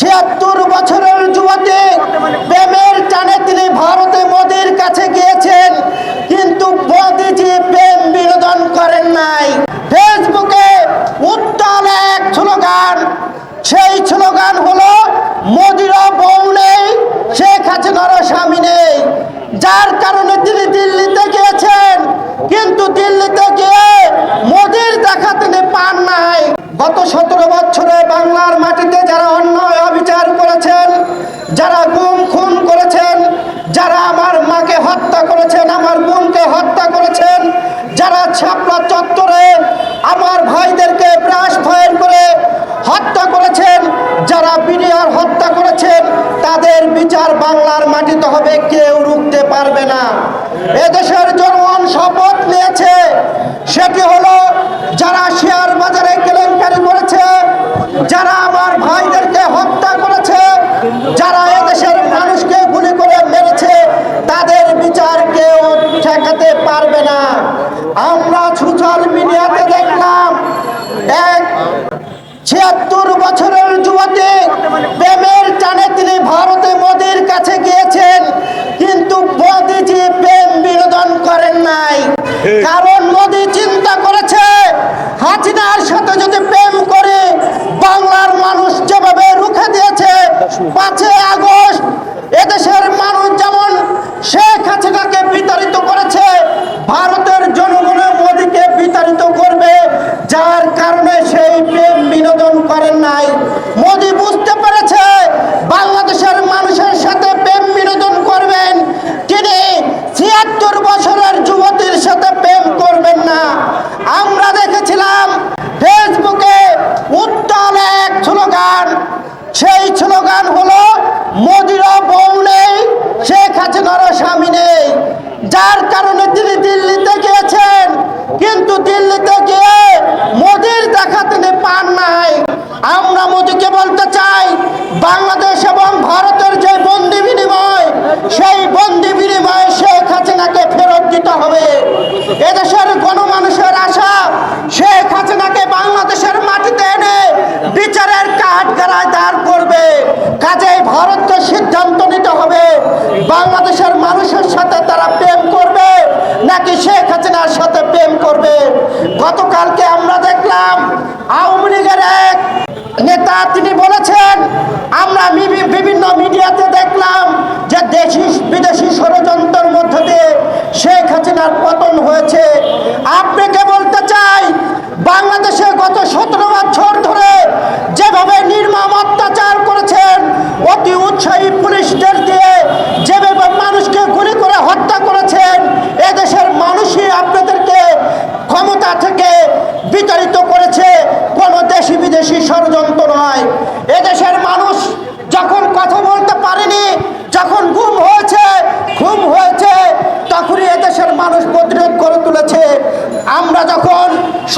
ছিয়াত্তর বছরের যুবতী প্রেমের টানে তিনি ভারতে মোদির কাছে গিয়েছেন, কিন্তু মোদিজি প্রেম বিনোদন করেন নাই। ফেসবুকে উত্তাল এক স্লোগান, সেই স্লোগান হলো, মোদিরও বউ নেই, শেখ হাসিনারও স্বামী নেই। যার কারণে তিনি দিল্লিতে গিয়েছেন, কিন্তু দিল্লিতে গিয়ে মোদির দেখা তিনি পান নাই। ছাপলা চত্বরে আমার ভাইদেরকে ব্রাশ ফায়ার করে হত্যা করেছেন। যারা বিডিআর হত্যা করেছেন, তাদের বিচার বাংলার মাটিতে হবে, কেউ রুখতে পারবে না। এদেশের জনগণ শপথ নিয়েছে, সেটি হলো যারা শেয়ার বাজারে কেলেঙ্কারি করেছে যারা আমার ভাইদেরকে হত্যা করেছে যারা এদেশের মানুষকে গুলি করে মেরেছে তাদের বিচার কেউ ঠেকাতে পারবে না। আমরা সোশ্যাল মিডিয়াতে দেখলাম এক ছিয়াত্তর বছরের যুবতী প্রেমের টানে তিনি ভারতে মোদির কাছে গিয়েছেন কিন্তু মোদিজি প্রেম বিনোদন করেন নাই। কারণ মোদি চিন্তা করেছে হাসিনার সাথে যদি প্রেম করে বাংলার মানুষ যেভাবে রুখে দিয়েছে পাঁচই আগস্ট এদেশের মানুষ যেমন শেখ হাসিনাকে বিতাড়িত করেছে ভারতের জনগণের মোদিকে বিতাড়িত করবে যার কারণে সেই প্রেম বিনোদন করেন নাই মোদি বুঝতে পেরেছে বাংলাদেশের মানুষের সাথে প্রেম বিনোদন করবেন তিনি ছিয়াত্তর বছরের যুবতীর সাথে প্রেম করবেন না আমরা দেখেছিলাম ফেসবুকে উত্তাল এক স্লোগান সেই স্লোগান হলো মোদিরও বউ নেই শেখ হাসিনারও স্বামী নেই যার কারণে তিনি দিল্লিতে গিয়েছেন কিন্তু দিল্লিতে গিয়ে মোদির দেখা তিনি পান নাই আমরা মোদিকে বলতে চাই বাংলাদেশ এবং ভারতের যে বন্দি বিনিময়, সেই বন্দি বিনিময়ে শেখ হাসিনাকে ফেরত দিতে হবে। এদেশের গণমানুষের আশা, শেখ হাসিনাকে বাংলাদেশের মাটিতে এনে বিচারের কাঠ গড়ায় দাঁড় করবে। কাজেই ভারতকে সিদ্ধান্ত নিতে হবে, বাংলাদেশের মানুষের সাথে তারা প্রেম করবে, নাকি শেখ হাসিনার সাথে প্রেম করবে? গতকালকে আমরা দেখলাম, আওয়ামী লীগের নেতা তিনি বলেছেন, আমরা বিভি- বিভিন্ন মিডিয়াতে দেখলাম যে দেশি, বিদেশি ষড়যন্ত্রের মধ্য দিয়ে শেখ হাসিনার পতন হয়েছে। আপনাকে বলতে চাই, বাংলাদেশে গত সতেরো বছর ধরে যেভাবে নির্মম অত্যাচার করেছেন, অতি উৎসাহী পুলিশদের দিয়ে যেভাবে মানুষকে গুলি করে হত্যা করেছেন, এদেশের মানুষই আপনাদেরকে ক্ষমতা থেকে বিতাড়িত ষড়যন্ত্র নয়। এদেশের মানুষ যখন কথা বলতে পারেনি, যখন গুম হয়েছে খুম হয়েছে, তখনই এদেশের মানুষ প্রতিরোধ করে তুলেছে। আমরা যখন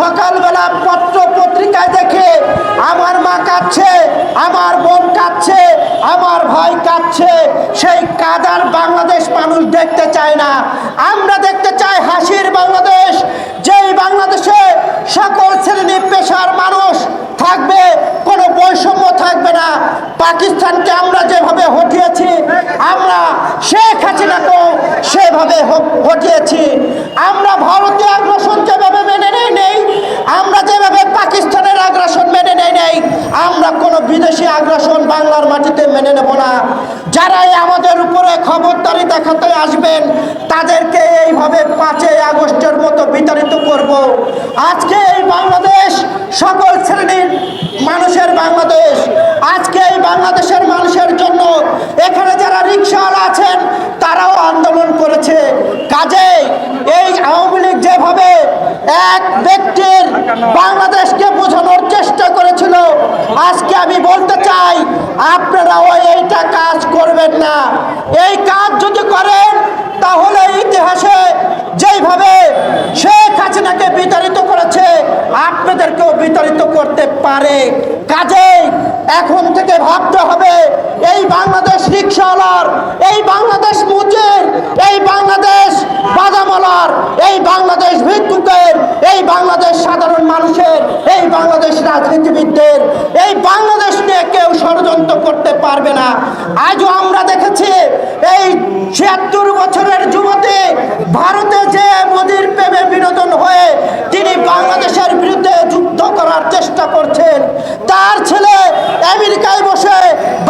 সকালবেলা পত্র পত্রিকায় দেখে আমার মা কাঁদছে, আমার বোন কাঁদছে, আমার ভাই কাঁদছে, সেই কাদার বাংলাদেশ মানুষ দেখতে চায় না। আমরা দেখতে চাই হাসির বাংলাদেশ, যেই বাংলাদেশে সকল শ্রেণি পেশার মানুষ থাকবে, কোনো বৈষম্য থাকবে না। পাকিস্তানকে আমরা যেভাবে হটিয়েছি, আমরা শেখ হাসিনাকেও সেভাবে হটিয়েছি। আমরা ভারতীয় আগ্রাসন যেভাবে মেনে নেই নেই আমরা যেভাবে পাকিস্তানের আগ্রাসন মেনে নেই, আমরা কোনো বিদেশি আগ্রাসন বাংলার মাটিতে মেনে নেব না। যারাই আমাদের উপরে খবরদারি দেখাতে আসবেন, তাদেরকে এইভাবে পাঁচই আগস্টের মতো বিতাড়িত করব। আজকে এই বাংলাদেশ সকল শ্রেণির মানুষের বাংলাদেশ। আজকে এই বাংলাদেশের মানুষের জন্য এখানে যারা রিক্সাওয়ালা আছেন, তারাও আন্দোলন করেছে। কাজেই এই আওয়ামী লীগ যেভাবে এক ব্যক্তির বাংলাদেশকে বোঝানোর চেষ্টা করেছিল। আজকে আমি বলতে চাই, আপনারাও এইটা কাজ করবেন না। এই কাজ যদি করেন তাহলে ইতিহাসে যেইভাবে শেখ হাসিনাকে বিতাড়িত করেছে আপনাদেরকেও বিতাড়িত করতে পারে। কাজেই এখন থেকে ভাবতে হবে, এই বাংলাদেশ রিক্সাওয়ালার, এই বাংলাদেশ মুচির, এই বাংলাদেশ বাদামলার এই বাংলাদেশ ভিক্ষুকের, এই বাংলাদেশ সাধারণ মানুষের, এই বাংলাদেশ রাজনীতিবিদদের, এই বাংলাদেশ নিয়ে কেউ ষড়যন্ত্র করতে পারবে না। আজও আমরা দেখেছি এই ছিয়াত্তর বছরের যুবতী ভারতে যে মোদির প্রেমে বিনোদন হয়ে তিনি বাংলাদেশের বিরুদ্ধে যুদ্ধ করার চেষ্টা করছেন, তার ছেলে আমেরিকায় বসে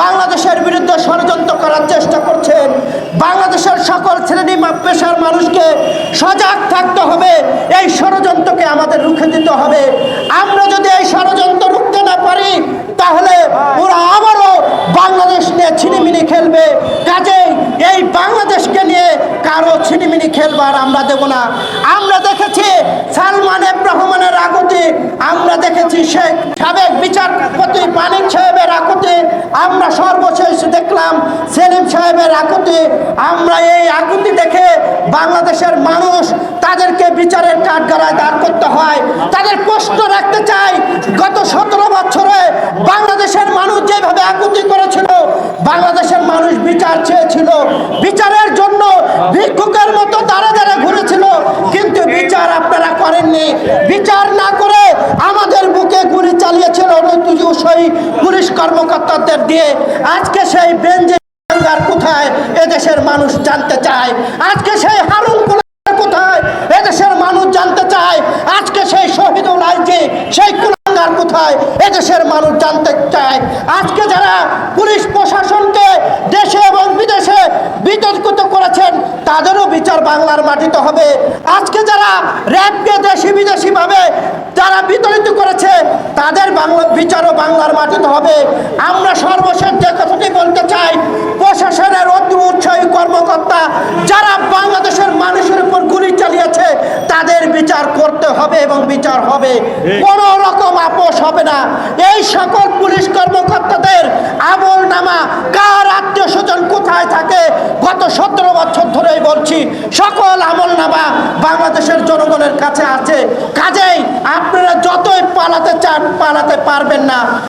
বাংলাদেশের বিরুদ্ধে ষড়যন্ত্র করার চেষ্টা করছেন। বাংলাদেশের সকল শ্রেণি পেশার মানুষকে সজাগ থাকতে হবে, এই ষড়যন্ত্রকে আমাদের রুখে দিতে হবে আমরা যদি এই ষড়যন্ত্র রুখতে না পারি তাহলে ওরা আবারও বাংলাদেশ নিয়ে ছিনিমিনি খেলবে কাজেই এই বাংলাদেশকে নিয়ে কারও ছিনিমিনি খেলবার আমরা দেব না। আমরা দেখেছি সালমান রহমানের আগতে আমরা দেখেছি শেখ সাবেক বিচারপতি মানিক সাহেবের আকুতি, আমরা সর্বশেষ দেখলাম সেলিম সাহেবের আকুতি। আমরা এই আকুতি দেখে বাংলাদেশের মানুষ তাদেরকে বিচারের কাঠগড়ায় দাঁড় করতে হয়, তাদের প্রশ্ন রাখতে চাই। গত সতেরো বছরে বাংলাদেশের মানুষ যেভাবে আকুতি করেছিল বাংলাদেশের মানুষ বিচার চেয়েছিল। বিচারের জন্য ভিক্ষুকের মতো দাঁড়ে দাঁড়ে ঘুরেছিল। কিন্তু বিচার আপনারা করেননি। বিচার না করে আমাদের বুকে গুলি চালিয়েছিল সেই পুলিশ কর্মকর্তাদের দিয়ে। আজকে সেই বেঞ্জে কোথায় এদেশের মানুষ জানতে চায়? আজকে সেই হারুন কোথায় এদেশের মানুষ জানতে চায়? আজকে সেই শহীদুল আইজি, সেই কোথায় এদেশের মানুষ জানতে চায়? আজকে যারা পুলিশ প্রশাসনকে দেশে এবং বিদেশে বিতর্কিত করেছেন তাদেরও বিচার বাংলার মাটিতে হবে। আজকে যারা র্যাবকে দেশি বিদেশি ভাবে যারা বিতরিত করেছে তাদের বাংলা বিচারও বাংলার মাটিতে হবে। আমরা সর্বশেষ যে কথাটি বলতে চাই প্রশাসনের অতি উৎসাহী কর্মকর্তা যারা বাংলাদেশের মানুষের উপর গুলি চালিয়েছে তাদের বিচার করতে হবে এবং বিচার হবে। কোনো রকম আপোষ হবে না। এই সকল পুলিশ কর্মকর্তাদের আমল নামা কার কোথায় থাকে, গত সতেরো বছর ধরেই বলছি, সকল আমল নামা বাংলাদেশের জনগণের কাছে আছে। কাজেই আপনারা যতই পালাতে চান, পালাতে পারবেন না।